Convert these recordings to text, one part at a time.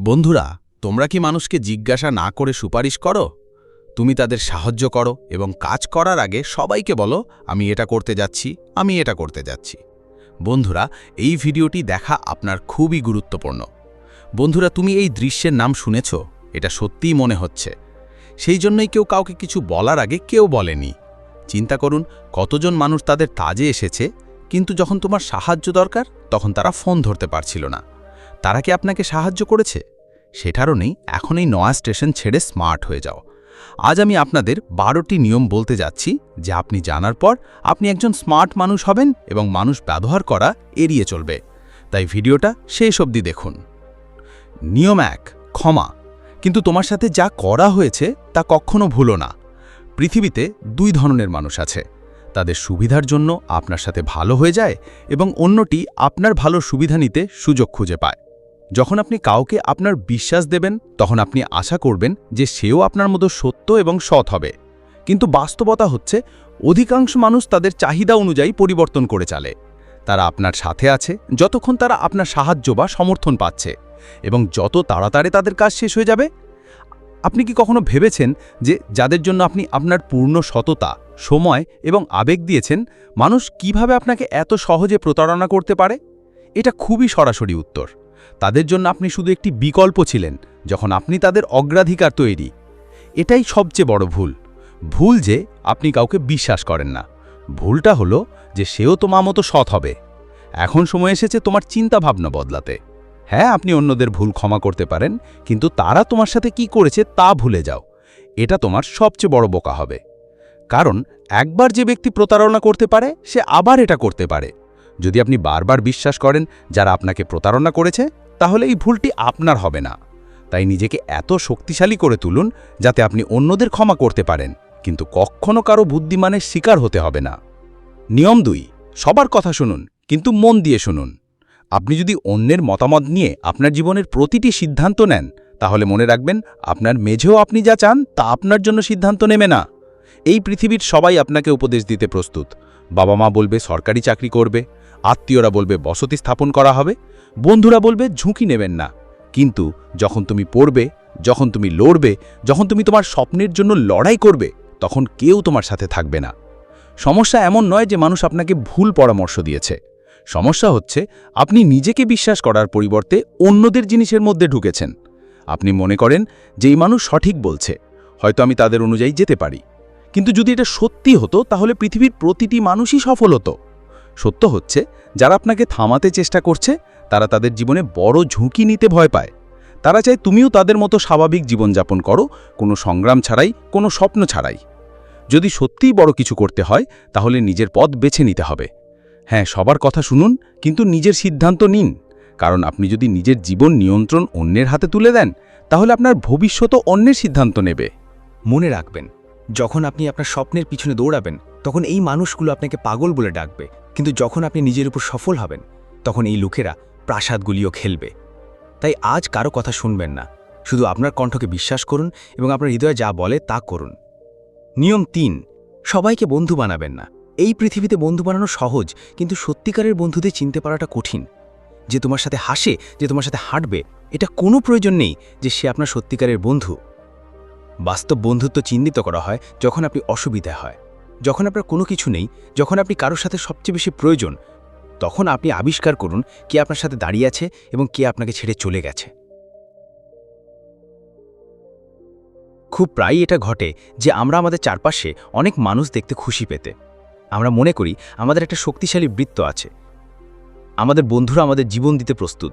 বন্ধুরা, তোমরা কি মানুষকে জিজ্ঞাসা না করে সুপারিশ করো? তুমি তাদের সাহায্য করো এবং কাজ করার আগে সবাইকে বলো, আমি এটা করতে যাচ্ছি, আমি এটা করতে যাচ্ছি। বন্ধুরা, এই ভিডিওটি দেখা আপনার খুবই গুরুত্বপূর্ণ। বন্ধুরা, তুমি এই দৃশ্যের নাম শুনেছ? এটা সত্যিই মনে হচ্ছে। সেই জন্যই কেউ কাউকে কিছু বলার আগে কেউ বলেনি। চিন্তা করুন, কতজন মানুষ তাদের তাজে এসেছে, কিন্তু যখন তোমার সাহায্য দরকার, তখন তারা ফোন ধরতে পারছিল না। তারা কি আপনাকে সাহায্য করেছে? সেটারও নেই, এখন এই নয়া স্টেশন ছেড়ে স্মার্ট হয়ে যাও। আজ আমি আপনাদের বারোটি নিয়ম বলতে যাচ্ছি, যে আপনি জানার পর আপনি একজন স্মার্ট মানুষ হবেন এবং মানুষ ব্যবহার করা এড়িয়ে চলবে। তাই ভিডিওটা শেষ অবধি দেখুন। নিয়ম এক, ক্ষমা। কিন্তু তোমার সাথে যা করা হয়েছে তা কখনো ভুলো না। পৃথিবীতে দুই ধরনের মানুষ আছে। তাদের সুবিধার জন্য আপনার সাথে ভালো হয়ে যায় এবং অন্যটি আপনার ভালো সুবিধা নিতে সুযোগ খুঁজে পায়। যখন আপনি কাউকে আপনার বিশ্বাস দেবেন, তখন আপনি আশা করবেন যে সেও আপনার মতো সত্য এবং সৎ হবে। কিন্তু বাস্তবতা হচ্ছে, অধিকাংশ মানুষ তাদের চাহিদা অনুযায়ী পরিবর্তন করে চালে। তারা আপনার সাথে আছে, যতক্ষণ তারা আপনার সাহায্য বা সমর্থন পাচ্ছে। এবং যত তাড়াতাড়ি তাদের কাজ শেষ হয়ে যাবে, আপনি কি কখনো ভেবেছেন যে যাদের জন্য আপনি আপনার পূর্ণ সততা, সময় এবং আবেগ দিয়েছেন, মানুষ কীভাবে আপনাকে এত সহজে প্রতারণা করতে পারে? এটা খুবই সরাসরি উত্তর। তাদের জন্য আপনি শুধু একটি বিকল্প ছিলেন, যখন আপনি তাদের অগ্রাধিকার তৈরি। এটাই সবচেয়ে বড় ভুল। ভুল যে আপনি কাউকে বিশ্বাস করেন না। ভুলটা হলো যে সেও তোমার মতো সৎ হবে। এখন সময় এসেছে তোমার চিন্তা ভাবনা বদলাতে। হ্যাঁ আপনি অন্যদের ভুল ক্ষমা করতে পারেন, কিন্তু তারা তোমার সাথে কি করেছে তা ভুলে যাও। এটা তোমার সবচেয়ে বড় বোকা হবে। কারণ একবার যে ব্যক্তি প্রতারণা করতে পারে, সে আবার এটা করতে পারে। যদি আপনি বারবার বিশ্বাস করেন যারা আপনাকে প্রতারণা করেছে, তাহলে এই ভুলটি আপনার হবে না। তাই নিজেকে এত শক্তিশালী করে তুলুন যাতে আপনি অন্যদের ক্ষমা করতে পারেন, কিন্তু কখনো কারও বুদ্ধিমানের শিকার হতে হবে না। নিয়ম দুই, সবার কথা শুনুন, কিন্তু মন দিয়ে শুনুন। আপনি যদি অন্যের মতামত নিয়ে আপনার জীবনের প্রতিটি সিদ্ধান্ত নেন, তাহলে মনে রাখবেন আপনার মেঝেও আপনি যা চান, তা আপনার জন্য সিদ্ধান্ত নেবে না। এই পৃথিবীর সবাই আপনাকে উপদেশ দিতে প্রস্তুত। বাবা মা বলবে, সরকারি চাকরি করবে। আত্মীয়রা বলবে, বসতি স্থাপন করা হবে। বন্ধুরা বলবে, ঝুঁকি নেবেন না। কিন্তু যখন তুমি পড়বে, যখন তুমি লড়বে, যখন তুমি তোমার স্বপ্নের জন্য লড়াই করবে, তখন কেউ তোমার সাথে থাকবে না। সমস্যা এমন নয় যে মানুষ আপনাকে ভুল পরামর্শ দিয়েছে। সমস্যা হচ্ছে, আপনি নিজেকে বিশ্বাস করার পরিবর্তে অন্যদের জিনিসের মধ্যে ঢুকেছেন। আপনি মনে করেন যে এই মানুষ সঠিক বলছে, হয়তো আমি তাদের অনুযায়ী যেতে পারি। কিন্তু যদি এটা সত্যি হতো, তাহলে পৃথিবীর প্রতিটি মানুষই সফল হতো। সত্য হচ্ছে, যারা আপনাকে থামাতে চেষ্টা করছে, তারা তাদের জীবনে বড় ঝুঁকি নিতে ভয় পায়। তারা চায় তুমিও তাদের মতো স্বাভাবিক জীবনযাপন করো, কোনো সংগ্রাম ছাড়াই, কোনো স্বপ্ন ছাড়াই। যদি সত্যিই বড় কিছু করতে হয়, তাহলে নিজের পথ বেছে নিতে হবে। হ্যাঁ সবার কথা শুনুন, কিন্তু নিজের সিদ্ধান্ত নিন। কারণ আপনি যদি নিজের জীবন নিয়ন্ত্রণ অন্যের হাতে তুলে দেন, তাহলে আপনার ভবিষ্যতও অন্যের সিদ্ধান্ত নেবে। মনে রাখবেন, যখন আপনি আপনার স্বপ্নের পিছনে দৌড়াবেন তখন এই মানুষগুলো আপনাকে পাগল বলে ডাকবে। কিন্তু যখন আপনি নিজের উপর সফল হবেন, তখন এই লোকেরা প্রাসাদগুলিও খেলবে। তাই আজ কারও কথা শুনবেন না। শুধু আপনার কণ্ঠকে বিশ্বাস করুন এবং আপনার হৃদয়ে যা বলে তা করুন। নিয়ম তিন, সবাইকে বন্ধু বানাবেন না। এই পৃথিবীতে বন্ধু বানানো সহজ, কিন্তু সত্যিকারের বন্ধুদের চিনতে পারাটা কঠিন। যে তোমার সাথে হাসে, যে তোমার সাথে হাঁটবে, এটা কোনো প্রয়োজন নেই যে সে আপনার সত্যিকারের বন্ধু। বাস্তব বন্ধুত্ব চিহ্নিত করা হয় যখন আপনি অসুবিধা হয়। যখন আপনার কোনো কিছু নেই, যখন আপনি কারোর সাথে সবচেয়ে বেশি প্রয়োজন, তখন আপনি আবিষ্কার করুন কে আপনার সাথে দাঁড়িয়ে আছে এবং কে আপনাকে ছেড়ে চলে গেছে। খুব প্রায়ই এটা ঘটে যে আমরা আমাদের চারপাশে অনেক মানুষ দেখতে খুশি পেতে। আমরা মনে করি আমাদের একটা শক্তিশালী বৃত্ত আছে। আমাদের বন্ধুরা আমাদের জীবন দিতে প্রস্তুত।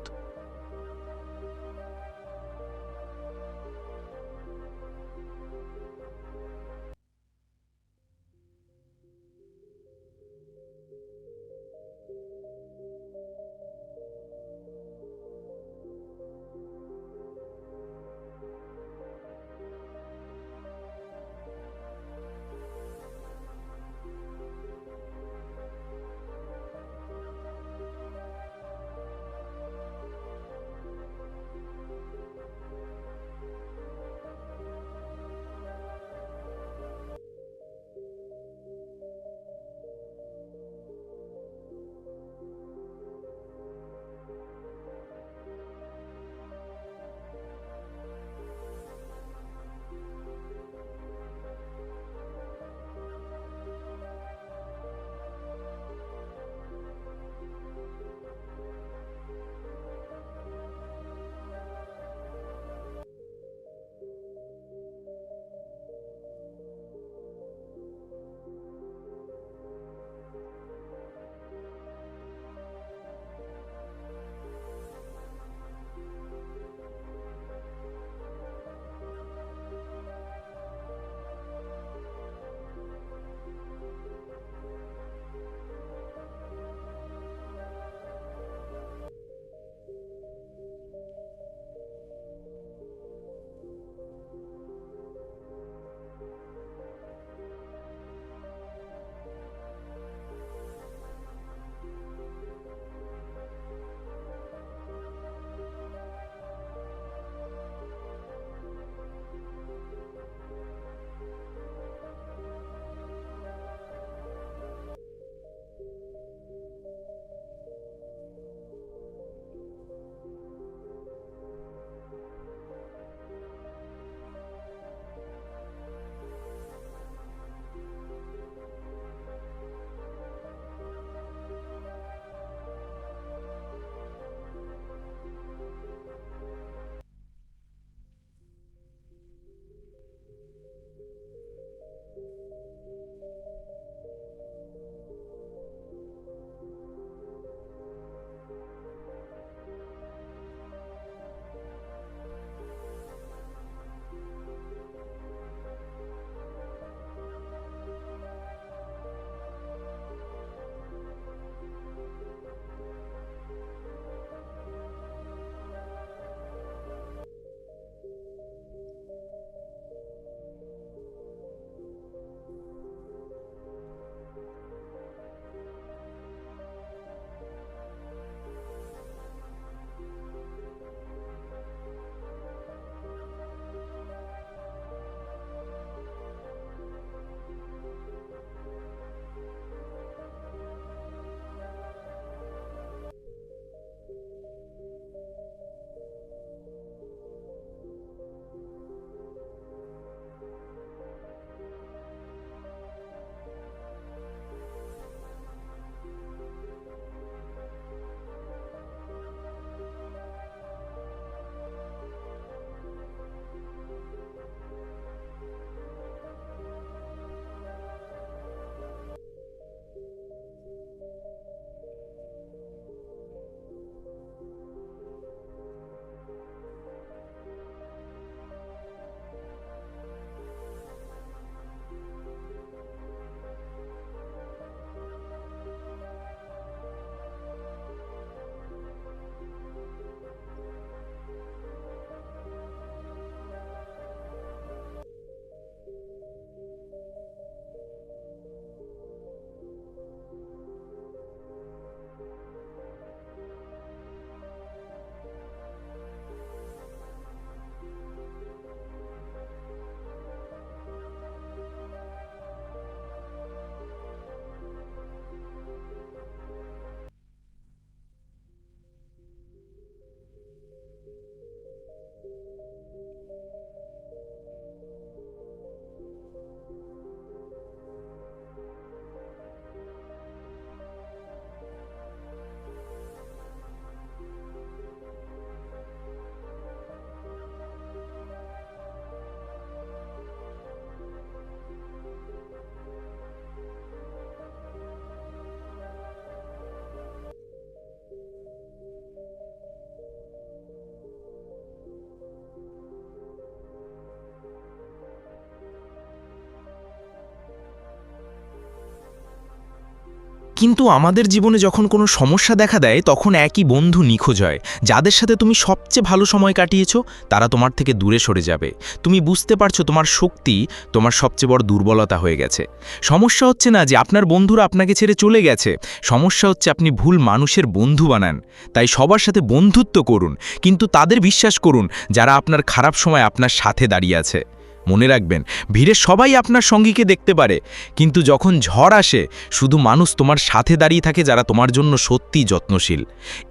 কিন্তু আমাদের জীবনে যখন কোনো সমস্যা দেখা দেয়, তখন একই বন্ধু নিখোঁজ হয়। যাদের সাথে তুমি সবচেয়ে ভালো সময় কাটিয়েছো, তারা তোমার থেকে দূরে সরে যাবে। তুমি বুঝতে পারছ তোমার শক্তি তোমার সবচেয়ে বড় দুর্বলতা হয়ে গেছে। সমস্যা হচ্ছে না যে আপনার বন্ধুরা আপনাকে ছেড়ে চলে গেছে। সমস্যা হচ্ছে আপনি ভুল মানুষের বন্ধু বানান। তাই সবার সাথে বন্ধুত্ব করুন। কিন্তু তাদের বিশ্বাস করুন যারা আপনার খারাপ সময় আপনার সাথে দাঁড়িয়ে আছে। মনে রাখবেন, ভিড়ে সবাই আপনার সঙ্গীকে দেখতে পারে। কিন্তু যখন ঝড় আসে, শুধু মানুষ তোমার সাথে দাঁড়িয়ে থাকে যারা তোমার জন্য সত্যি যত্নশীল।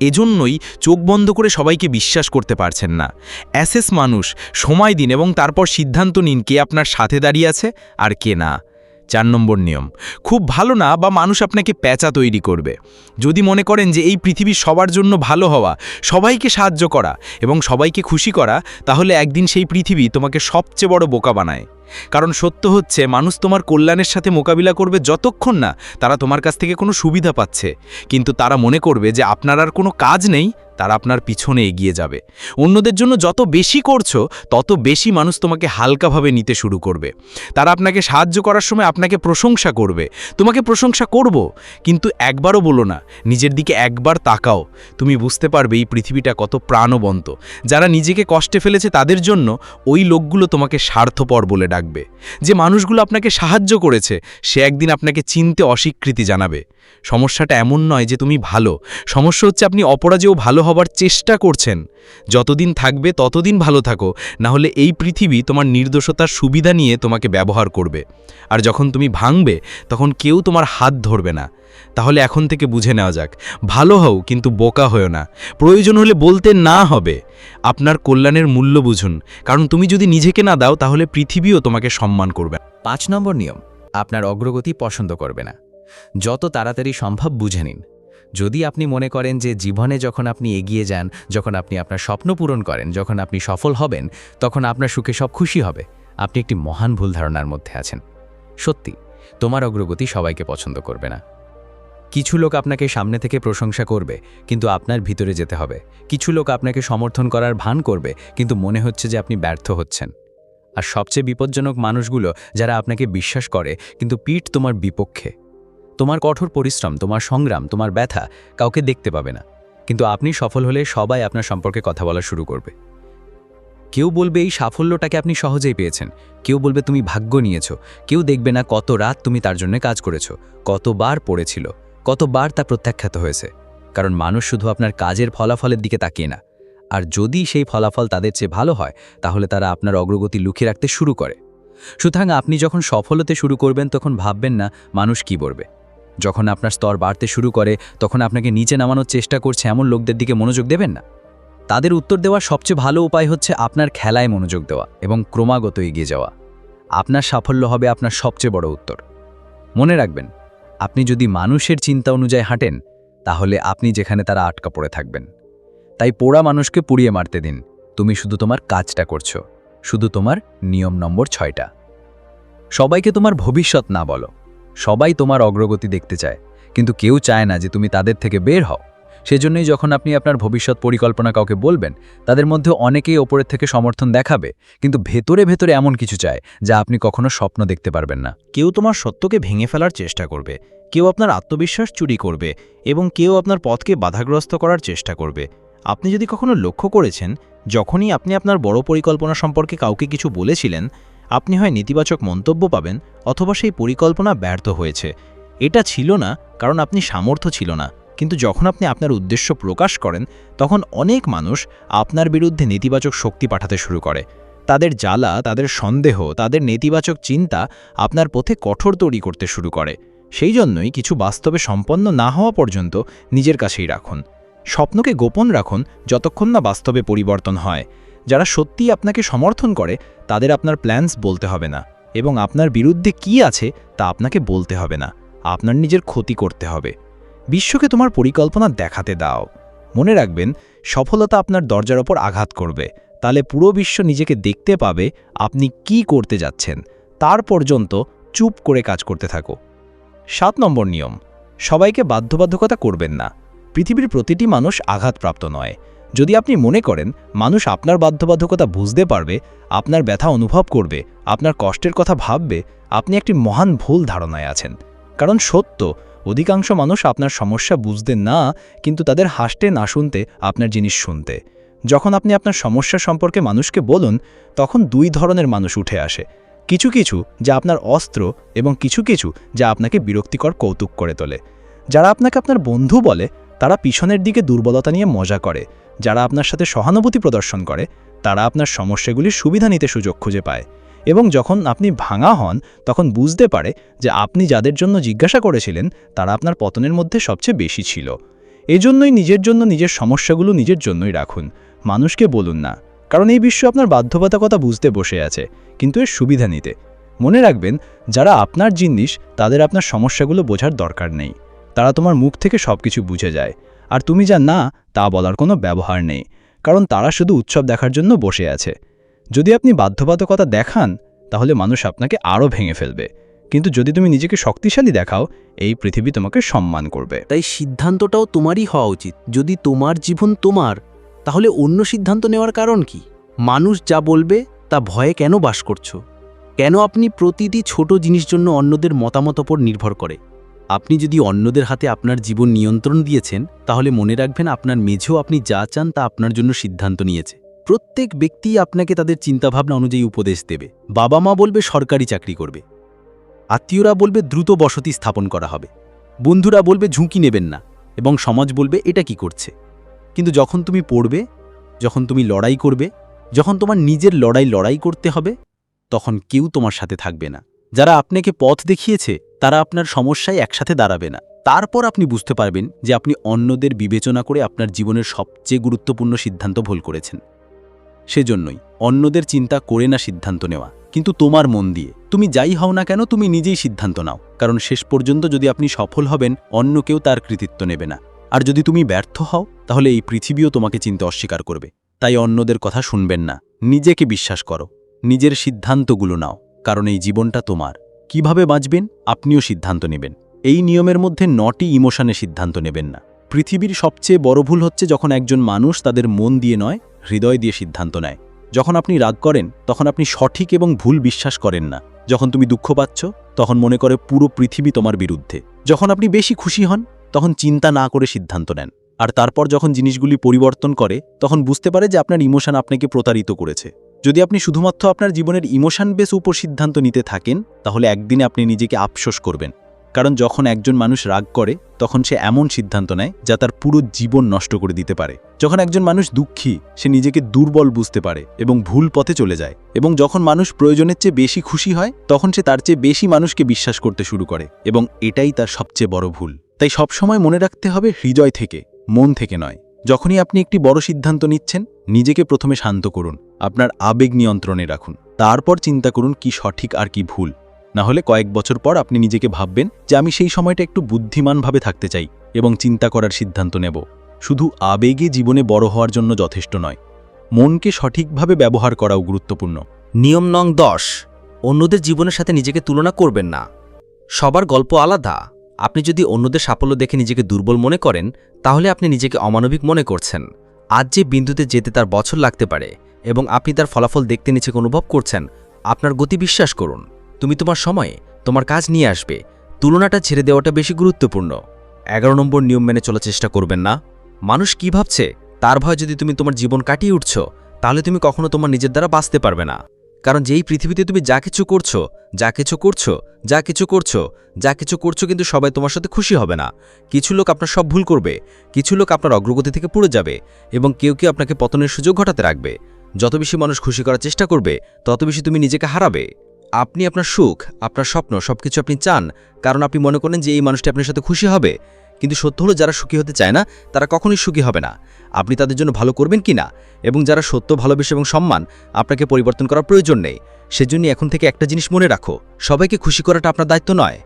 এজন্যই চোখ বন্ধ করে সবাইকে বিশ্বাস করতে পারছেন না। অ্যাসেস মানুষ, সময় দিন এবং তারপর সিদ্ধান্ত নিন কে আপনার সাথে দাঁড়িয়ে আছে আর কে না। চার নম্বর নিয়ম। খুব ভালো না বা মানুষ আপনাকে প্যাঁচা তৈরি করবে। যদি মনে করেন যে এই পৃথিবী সবার জন্য ভালো হওয়া, সবাইকে সাহায্য করা এবং সবাইকে খুশি করা, তাহলে একদিন সেই পৃথিবী তোমাকে সবচেয়ে বড় বোকা বানায়। কারণ সত্য হচ্ছে, মানুষ তোমার কল্যাণের সাথে মোকাবিলা করবে যতক্ষণ না তারা তোমার কাছ থেকে কোনো সুবিধা পাচ্ছে। কিন্তু তারা মনে করবে যে আপনার আর কোনো কাজ নেই তারা আপনার পিছনে এগিয়ে যাবে। অন্যদের জন্য যত বেশি করছ, তত বেশি মানুষ তোমাকে হালকাভাবে নিতে শুরু করবে। তারা আপনাকে সাহায্য করার সময় আপনাকে প্রশংসা করবে। তোমাকে প্রশংসা করব, কিন্তু একবারও বলো না, নিজের দিকে একবার তাকাও। তুমি বুঝতে পারবে এই পৃথিবীটা কত প্রাণবন্ত। যারা নিজেকে কষ্টে ফেলেছে তাদের জন্য ওই লোকগুলো তোমাকে স্বার্থপর বলে ডাকবে। যে মানুষগুলো আপনাকে সাহায্য করেছে, সে একদিন আপনাকে চিনতে অস্বীকৃতি জানাবে। সমস্যাটা এমন নয় যে তুমি ভালো। সমস্যা হচ্ছে আপনি অপরাজেও ভালো হবার চেষ্টা করছেন। যতদিন থাকবে ততদিন ভালো থাকো না হলে এই পৃথিবী তোমার নির্দোষতার সুবিধা নিয়ে তোমাকে ব্যবহার করবে। আর যখন তুমি ভাঙবে, তখন কেউ তোমার হাত ধরবে না। তাহলে এখন থেকে বুঝে নেওয়া যাক। ভালো হও, কিন্তু বোকা হয়েও না। প্রয়োজন হলে বলতে না হবে। আপনার কল্যাণের মূল্য বুঝুন। কারণ তুমি যদি নিজেকে না দাও, তাহলে পৃথিবীও তোমাকে সম্মান করবে। পাঁচ নম্বর নিয়ম, আপনার অগ্রগতি পছন্দ করবে না। যত তাড়াতাড়ি সম্ভব বুঝে নিন। যদি আপনি মনে করেন যে জীবনে যখন আপনি এগিয়ে যান, যখন আপনি আপনার স্বপ্ন পূরণ করেন, যখন আপনি সফল হবেন, তখন আপনার সুখে সব খুশি হবে। আপনি একটি মহান ভুল ধারণার মধ্যে আছেন। সত্যি, তোমার অগ্রগতি সবাইকে পছন্দ করবে না। কিছু লোক আপনাকে সামনে থেকে প্রশংসা করবে, কিন্তু আপনার ভিতরে যেতে হবে। কিছু লোক আপনাকে সমর্থন করার ভান করবে, কিন্তু মনে হচ্ছে যে আপনি ব্যর্থ হচ্ছেন। আর সবচেয়ে বিপজ্জনক মানুষগুলো যারা আপনাকে বিশ্বাস করে, কিন্তু পিঠ তোমার বিপক্ষে। তোমার কঠোর পরিশ্রম, তোমার সংগ্রাম, তোমার ব্যথা কাউকে দেখতে পাবে না। কিন্তু আপনি সফল হলে সবাই আপনার সম্পর্কে কথা বলা শুরু করবে। কেউ বলবে এই সাফল্যটাকে আপনি সহজেই পেয়েছেন। কেউ বলবে তুমি ভাগ্য নিয়েছ। কেউ দেখবে না কত রাত তুমি তার জন্য কাজ করেছ। কতবার পড়েছিল। কতবার তা প্রত্যাখ্যাত হয়েছে। কারণ মানুষ শুধু আপনার কাজের ফলাফলের দিকে তাকিয়ে না। আর যদি সেই ফলাফল তাদের চেয়ে ভালো হয়, তাহলে তারা আপনার অগ্রগতি লুকিয়ে রাখতে শুরু করে। সুতরাং আপনি যখন সফল হতে শুরু করবেন, তখন ভাববেন না মানুষ কি বলবে। যখন আপনার স্তর বাড়তে শুরু করে, তখন আপনাকে নিচে নামানোর চেষ্টা করছে এমন লোকদের দিকে মনোযোগ দেবেন না। তাদের উত্তর দেওয়ার সবচেয়ে ভালো উপায় হচ্ছে আপনার খেলায় মনোযোগ দেওয়া এবং ক্রমাগত এগিয়ে যাওয়া। আপনার সাফল্য হবে আপনার সবচেয়ে বড় উত্তর। মনে রাখবেন, আপনি যদি মানুষের চিন্তা অনুযায়ী হাঁটেন, তাহলে আপনি যেখানে তারা আটকা পড়ে থাকবেন। তাই পোড়া মানুষকে পুড়িয়ে মারতে দিন। তুমি শুধু তোমার কাজটা করছ, শুধু তোমার নিয়ম নম্বর ছয়টা। সবাইকে তোমার ভবিষ্যৎ না বলো। সবাই তোমার অগ্রগতি দেখতে চায়। কিন্তু কেউ চায় না যে তুমি তাদের থেকে বের হও। সেজন্যই যখন আপনি আপনার ভবিষ্যৎ পরিকল্পনা কাউকে বলবেন, তাদের মধ্যে অনেকেই ওপরের থেকে সমর্থন দেখাবে, কিন্তু ভেতরে ভেতরে এমন কিছু চায় যা আপনি কখনো স্বপ্ন দেখতে পারবেন না। কেউ তোমার সত্যকে ভেঙে ফেলার চেষ্টা করবে, কেউ আপনার আত্মবিশ্বাস চুরি করবে, এবং কেউ আপনার পথকে বাধাগ্রস্ত করার চেষ্টা করবে। আপনি যদি কখনো লক্ষ্য করেছেন, যখনই আপনি আপনার বড় পরিকল্পনা সম্পর্কে কাউকে কিছু বলেছিলেন আপনি হয় নেতিবাচক মন্তব্য পাবেন অথবা সেই পরিকল্পনা ব্যর্থ হয়েছে। এটা ছিল না, কারণ আপনি সামর্থ্য ছিল না। কিন্তু যখন আপনি আপনার উদ্দেশ্য প্রকাশ করেন, তখন অনেক মানুষ আপনার বিরুদ্ধে নেতিবাচক শক্তি পাঠাতে শুরু করে। তাদের জ্বালা, তাদের সন্দেহ, তাদের নেতিবাচক চিন্তা আপনার পথে কঠোর তৈরি করতে শুরু করে। সেই জন্যই কিছু বাস্তবে সম্পন্ন না হওয়া পর্যন্ত নিজের কাছেই রাখুন। স্বপ্নকে গোপন রাখুন যতক্ষণ না বাস্তবে পরিবর্তন হয়। যারা সত্যিই আপনাকে সমর্থন করে, তাদের আপনার প্ল্যানস বলতে হবে না এবং আপনার বিরুদ্ধে কি আছে তা আপনাকে বলতে হবে না। আপনার নিজের ক্ষতি করতে হবে। বিশ্বকে তোমার পরিকল্পনা দেখাতে দাও। মনে রাখবেন, সফলতা আপনার দরজার ওপর আঘাত করবে। তাহলে পুরো বিশ্ব নিজেকে দেখতে পাবে আপনি কি করতে যাচ্ছেন। তার পর্যন্ত চুপ করে কাজ করতে থাকো। সাত নম্বর নিয়ম, সবাইকে বাধ্যবাধকতা করবেন না। পৃথিবীর প্রতিটি মানুষ আঘাতপ্রাপ্ত নয়। যদি আপনি মনে করেন মানুষ আপনার বাধ্যবাধকতা বুঝতে পারবে, আপনার ব্যথা অনুভব করবে, আপনার কষ্টের কথা ভাববে, আপনি একটি মহান ভুল ধারণায় আছেন। কারণ সত্য, অধিকাংশ মানুষ আপনার সমস্যা বুঝতে না, কিন্তু তাদের হাসতে না শুনতে আপনার জিনিস শুনতে। যখন আপনি আপনার সমস্যা সম্পর্কে মানুষকে বলুন, তখন দুই ধরনের মানুষ উঠে আসে। কিছু কিছু যা আপনার অস্ত্র এবং কিছু কিছু যা আপনাকে বিরক্তিকর কৌতুক করে তোলে। যারা আপনাকে আপনার বন্ধু বলে তারা পিছনের দিকে দুর্বলতা নিয়ে মজা করে। যারা আপনার সাথে সহানুভূতি প্রদর্শন করে, তারা আপনার সমস্যাগুলির সুবিধা নিতে সুযোগ খুঁজে পায়। এবং যখন আপনি ভাঙা হন, তখন বুঝতে পারে যে আপনি যাদের জন্য জিজ্ঞাসা করেছিলেন, তারা আপনার পতনের মধ্যে সবচেয়ে বেশি ছিল। এজন্যই নিজের জন্য নিজের সমস্যাগুলো নিজের জন্যই রাখুন। মানুষকে বলুন না, কারণ এই বিশ্ব আপনার বাধ্যবাধকতা বুঝতে বসে আছে, কিন্তু এর সুবিধা নিতে। মনে রাখবেন, যারা আপনার জিনিস, তাদের আপনার সমস্যাগুলো বোঝার দরকার নেই। তারা তোমার মুখ থেকে সব কিছু বুঝে যায়। আর তুমি যা না, তা বলার কোনো ব্যবহার নেই। কারণ তারা শুধু উৎসব দেখার জন্য বসে আছে। যদি আপনি বাধ্যবাধকতা দেখান, তাহলে মানুষ আপনাকে আরও ভেঙে ফেলবে। কিন্তু যদি তুমি নিজেকে শক্তিশালী দেখাও, এই পৃথিবী তোমাকে সম্মান করবে। তাই সিদ্ধান্তটাও তোমারই হওয়া উচিত। যদি তোমার জীবন তোমার, তাহলে অন্য সিদ্ধান্ত নেওয়ার কারণ কি? মানুষ যা বলবে, তা ভয়ে কেন বাস করছ? কেন আপনি প্রতিটি ছোট জিনিস জন্য অন্যদের মতামত ওপর নির্ভর করে? আপনি যদি অন্যদের হাতে আপনার জীবন নিয়ন্ত্রণ দিয়েছেন, তাহলে মনে রাখবেন আপনার মেঝেও আপনি যা চান তা আপনার জন্য সিদ্ধান্ত নিয়েছে। প্রত্যেক ব্যক্তি আপনাকে তাদের চিন্তাভাবনা অনুযায়ী উপদেশ দেবে। বাবা মা বলবে, সরকারি চাকরি করবে। আত্মীয়রা বলবে, দ্রুত বসতি স্থাপন করা হবে। বন্ধুরা বলবে, ঝুঁকি নেবেন না। এবং সমাজ বলবে, এটা কি করছে? কিন্তু যখন তুমি পড়বে, যখন তুমি লড়াই করবে, যখন তোমার নিজের লড়াই লড়াই করতে হবে, তখন কেউ তোমার সাথে থাকবে না। যারা আপনাকে পথ দেখিয়েছে তারা আপনার সমস্যায় একসাথে দাঁড়াবে না। তারপর আপনি বুঝতে পারবেন যে আপনি অন্যদের বিবেচনা করে আপনার জীবনের সবচেয়ে গুরুত্বপূর্ণ সিদ্ধান্ত ভুল করেছেন। সেজন্যই অন্যদের চিন্তা করে না সিদ্ধান্ত নেওয়া, কিন্তু তোমার মন দিয়ে। তুমি যাই হও না কেন, তুমি নিজেই সিদ্ধান্ত নাও, কারণ শেষ পর্যন্ত যদি আপনি সফল হবেন, অন্য কেউ তার কৃতিত্ব নেবে না। আর যদি তুমি ব্যর্থ হও, তাহলে এই পৃথিবীও তোমাকে চিনতে অস্বীকার করবে। তাই অন্যদের কথা শুনবেন না, নিজেকে বিশ্বাস করো, নিজের সিদ্ধান্তগুলো নাও, কারণ এই জীবনটা তোমার। কীভাবে বাঁচবেন, আপনিও সিদ্ধান্ত নেবেন। এই নিয়মের মধ্যে নটি ইমোশনে সিদ্ধান্ত নেবেন না। পৃথিবীর সবচেয়ে বড় ভুল হচ্ছে যখন একজন মানুষ তাদের মন দিয়ে নয়, হৃদয় দিয়ে সিদ্ধান্ত নেয়। যখন আপনি রাগ করেন, তখন আপনি সঠিক এবং ভুল বিশ্বাস করেন না। যখন তুমি দুঃখ পাচ্ছ, তখন মনে করে পুরো পৃথিবী তোমার বিরুদ্ধে। যখন আপনি বেশি খুশি হন, তখন চিন্তা না করে সিদ্ধান্ত নেন। আর তারপর যখন জিনিসগুলি পরিবর্তন করে, তখন বুঝতে পারে যে আপনার ইমোশন আপনাকে প্রতারিত করেছে। যদি আপনি শুধুমাত্র আপনার জীবনের ইমোশন বেস উপর সিদ্ধান্ত নিতে থাকেন, তাহলে একদিনে আপনি নিজেকে আফসোস করবেন। কারণ যখন একজন মানুষ রাগ করে, তখন সে এমন সিদ্ধান্ত নেয় যা তার পুরো জীবন নষ্ট করে দিতে পারে। যখন একজন মানুষ দুঃখী, সে নিজেকে দুর্বল বুঝতে পারে এবং ভুল পথে চলে যায় এবং যখন মানুষ প্রয়োজনের চেয়ে বেশি খুশি হয়, তখন সে তার চেয়ে বেশি মানুষকে বিশ্বাস করতে শুরু করে এবং এটাই তার সবচেয়ে বড় ভুল। তাই সবসময় মনে রাখতে হবে হৃদয় থেকে, মন থেকে নয়। যখনই আপনি একটি বড় সিদ্ধান্ত নিচ্ছেন, নিজেকে প্রথমে শান্ত করুন, আপনার আবেগ নিয়ন্ত্রণে রাখুন। তারপর চিন্তা করুন কি সঠিক আর কি ভুল। না হলে কয়েক বছর পর আপনি নিজেকে ভাববেন যে আমি সেই সময়টা একটু বুদ্ধিমানভাবে থাকতে চাই এবং চিন্তা করার সিদ্ধান্ত নেব। শুধু আবেগে জীবনে বড় হওয়ার জন্য যথেষ্ট নয়, মনকে সঠিকভাবে ব্যবহার করাও গুরুত্বপূর্ণ। নিয়ম নং দশ, অন্যদের জীবনের সাথে নিজেকে তুলনা করবেন না। সবার গল্প আলাদা। আপনি যদি অন্যদের সাফল্য দেখে নিজেকে দুর্বল মনে করেন তাহলে আপনি নিজেকে অমানবিক মনে করছেন। আজ যে বিন্দুতে যেতে তার বছর লাগতে পারে এবং আপনি তার ফলাফল দেখতে নিজেকে অনুভব করছেন, আপনার গতি বিশ্বাস করুন। তুমি তোমার সময়ে তোমার কাজ নিয়ে আসবে। তুলনাটা ছেড়ে দেওয়াটা বেশি গুরুত্বপূর্ণ। এগারো নম্বর নিয়ম মেনে চলার চেষ্টা করবেন না। মানুষ কি ভাবছে? তার ভয় যদি তুমি তোমার জীবন কাটিয়ে উঠছ, তাহলে তুমি কখনো তোমার নিজের দ্বারা বাঁচতে পারবে না। কারণ যেই পৃথিবীতে তুমি যা কিছু করছ, যা কিছু করছ, যা কিছু করছ, যা কিছু করছ কিন্তু সবাই তোমার সাথে খুশি হবে না। কিছু লোক আপনার সব ভুল করবে, কিছু লোক আপনার অগ্রগতি থেকে পড়ে যাবে এবং কেউ কেউ আপনাকে পতনের সুযোগ ঘটাতে রাখবে। যত বেশি মানুষ খুশি করার চেষ্টা করবে, তত বেশি তুমি নিজেকে হারাবে। আপনি আপনার সুখ, আপনার স্বপ্ন, সবকিছু আপনি চান, কারণ আপনি মনে করেন যে এই মানুষটি আপনার সাথে খুশি হবে। কিন্তু সত্য হলো যারা সুখী হতে চায় না, তারা কখনোই সুখী হবে না। আপনি তাদের জন্য ভালো করবেন কি না? এবং যারা সত্য, ভালোবেসে এবং সম্মান আপনাকে পরিবর্তন করার প্রয়োজন নেই সেজন্য এখন থেকে একটা জিনিস মনে রাখো, সবাইকে খুশি করাটা আপনার দায়িত্ব নয়।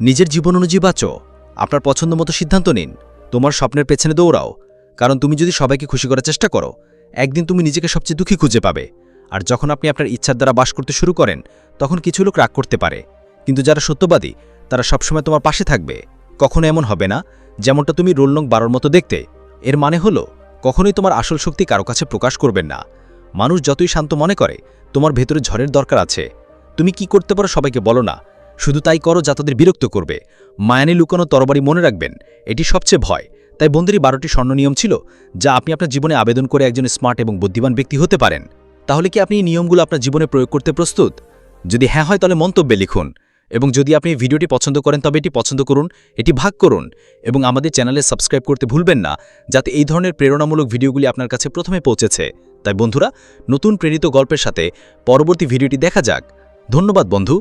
নিজের জীবন অনুযায়ী বাঁচো, আপনার পছন্দ মতো সিদ্ধান্ত নিন, তোমার স্বপ্নের পেছনে দৌড়াও, কারণ তুমি যদি সবাইকে খুশি করার চেষ্টা করো, একদিন তুমি নিজেকে সবচেয়ে দুঃখী খুঁজে পাবে। আর যখন আপনি আপনার ইচ্ছার দ্বারা বাস করতে শুরু করেন, তখন কিছু লোক রাগ করতে পারে। কিন্তু যারা সত্যবাদী, তারা সবসময় তোমার পাশে থাকবে। কখনো এমন হবে না, যেমনটা তুমি রোল নং বারোর মতো দেখতে। এর মানে হলো, কখনোই তোমার আসল শক্তি কারও কাছে প্রকাশ করবেন না। মানুষ যতই শান্ত মনে করে, তোমার ভেতরে ঝড়ের দরকার আছে। তুমি কি করতে পারো সবাইকে বলো না। শুধু তাই করো যা তাদের বিরক্ত করবে। মায়ানি লুকানো তরবারি মনে রাখবেন, এটি সবচেয়ে ভয়। তাই বন্ধুরই বারোটি স্বর্ণ নিয়ম ছিল, যা আপনি আপনার জীবনে আবেদন করে একজন স্মার্ট এবং বুদ্ধিমান ব্যক্তি হতে পারেন। তাহলে কি আপনি এই নিয়মগুলো আপনার জীবনে প্রয়োগ করতে প্রস্তুত? যদি হ্যাঁ হয় তাহলে মন্তব্যে লিখুন। এবং যদি আপনি ভিডিওটি পছন্দ করেন, তবে এটি পছন্দ করুন, এটি ভাগ করুন এবং আমাদের চ্যানেলে সাবস্ক্রাইব করতে ভুলবেন না, যাতে এই ধরনের প্রেরণামূলক ভিডিওগুলি আপনার কাছে প্রথমে পৌঁছেছে। তাই বন্ধুরা, নতুন প্রেরিত গল্পের সাথে পরবর্তী ভিডিওটি দেখা যাক। ধন্যবাদ বন্ধু।